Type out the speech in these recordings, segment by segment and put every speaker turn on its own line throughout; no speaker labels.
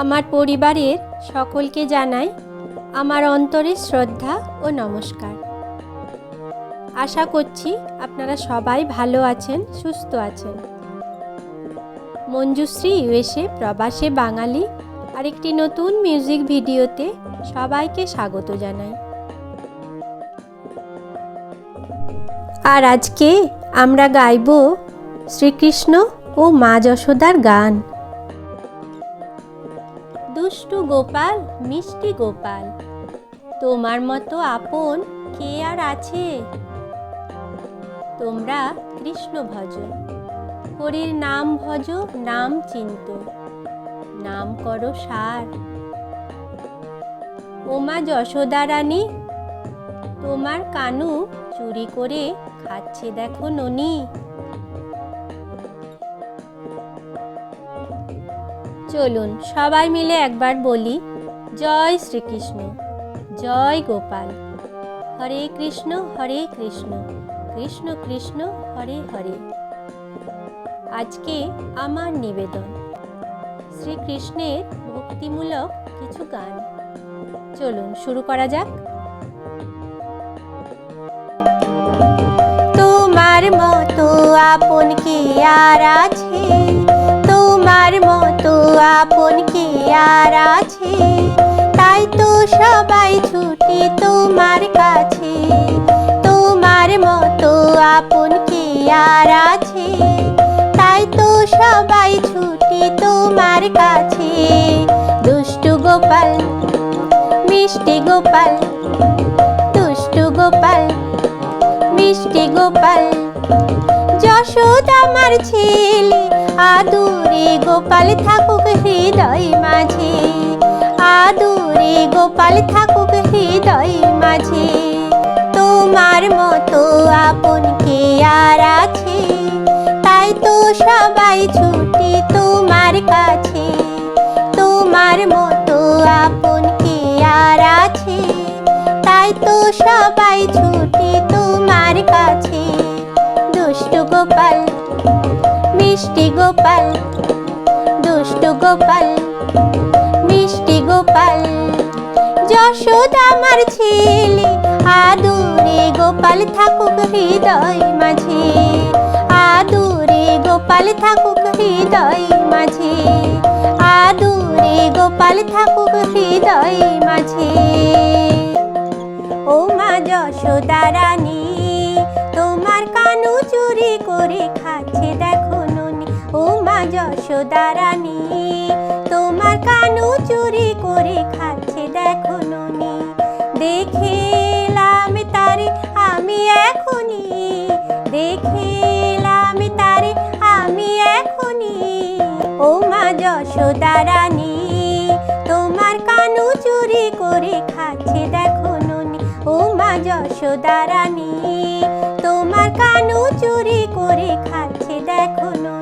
আমার পরিবারের সকলকে জানাই আমার অন্তরের শ্রদ্ধা ও নমস্কার। আশা করছি আপনারা সবাই ভালো আছেন, সুস্থ আছেন। মঞ্জুশ্রী ইউএসএ প্রবাসে বাঙালি আরেকটি নতুন মিউজিক ভিডিওতে সবাইকে স্বাগত জানাই। আর আজকে আমরা গাইব শ্রীকৃষ্ণ ও মা যশোদার গান। দুষ্টু গোপাল, মিষ্টি গোপাল। তোমার মতো আপন কে আর আছে? তোমরা কৃষ্ণ ভজ হরির নাম ভজ, নাম চিন্ত। নাম করো সার। ওমা যশোদা রানী, তোমার কানু চুরি করে খাচ্ছে দেখো ননি। চলুন সবাই মিলে একবার বলি, জয় শ্রীকৃষ্ণ, জয় গোপাল। হরে কৃষ্ণ হরে কৃষ্ণ কৃষ্ণ কৃষ্ণ, হরে হরে। আজকে আমার নিবেদন, শ্রীকৃষ্ণের ভক্তিমূলক কিছু গান। চলুন শুরু করা যাক। তোমার মতো আপন কি আর আছে? আপন কি আর আছে? তাই তো সবাই ছুটি তোমার কাছে। তোমার মতো আপন কি আর আছে? তাই তো সবাই ছুটি তোমার কাছে। দুষ্টু গোপাল, মিষ্টি গোপাল, দুষ্টু গোপাল, মিষ্টি গোপাল, যশোদ আমার ছেলে আদুরে গোপাল থাকুক হৃদয় মাঝে, আদুরে গোপাল থাকুক হৃদয় মাঝে, তোমার মতো আপন কে আর আছে? তাই তো সবাই ছুটি তোমার কাছে, তোমার মতো আপন কে আর আছে? তাই তো সবাই ছুটি তোমার কাছে, দুষ্টু গোপাল মিষ্টি গোপাল, দুষ্টু গোপাল, মিষ্টি গোপাল। যশোদ আমার ছেলে, আদুরে গোপাল থাকুক হৃদয় মাঝে। আদুরে গোপাল থাকুক হৃদয় মাঝে। আদুরে গোপাল থাকুক হৃদয় মাঝে। ও মা যশোদা রানী, তোমার কানু চুরি করে যশোদা রানী তোমার কানু চুরি করে খাচ্ছে দেখো ননি। দেখেলাম তারে আমি এখনই দেখেলাম তারে আমি এখনই ও মা যশোদা তোমার কানু চুরি করে খাচ্ছে দেখো ননি। ও মা যশোদা তোমার কানু চুরি করে খাচ্ছে দেখো ননি।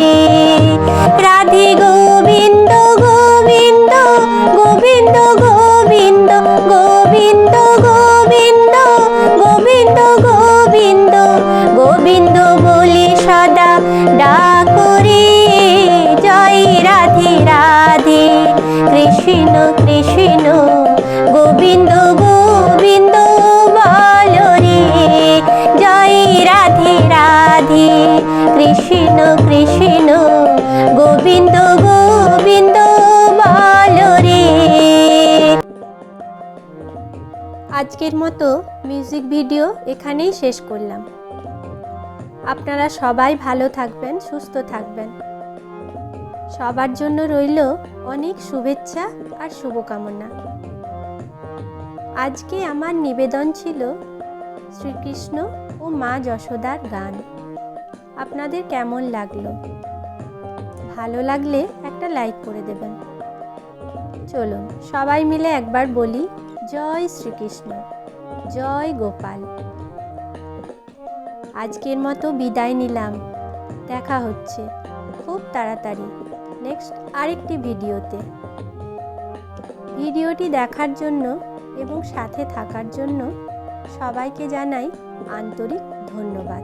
কৃষ্ণ কৃষ্ণ, গোবিন্দ গোবিন্দ, বল রে। জয় রাধে রাধে। কৃষ্ণ কৃষ্ণ, গোবিন্দ গোবিন্দ, বল রে। আজকের মতো মিউজিক ভিডিও এখানেই শেষ করলাম। আপনারা সবাই ভালো থাকবেন, সুস্থ থাকবেন। সবার জন্য রইল অনেক শুভেচ্ছা আর শুভকামনা। আজকে আমার নিবেদন ছিল শ্রীকৃষ্ণ ও মা যশোদার গান। আপনাদের কেমন লাগল? ভালো লাগলে একটা লাইক করে দেবেন। চলুন, সবাই মিলে একবার বলি জয় শ্রীকৃষ্ণ, জয় গোপাল। আজকের মতো বিদায় নিলাম। দেখা হচ্ছে খুব তাড়াতাড়ি। নেক্সট আরেকটি ভিডিওতে। ভিডিওটি দেখার জন্য এবং সাথে থাকার জন্য সবাইকে জানাই আন্তরিক ধন্যবাদ।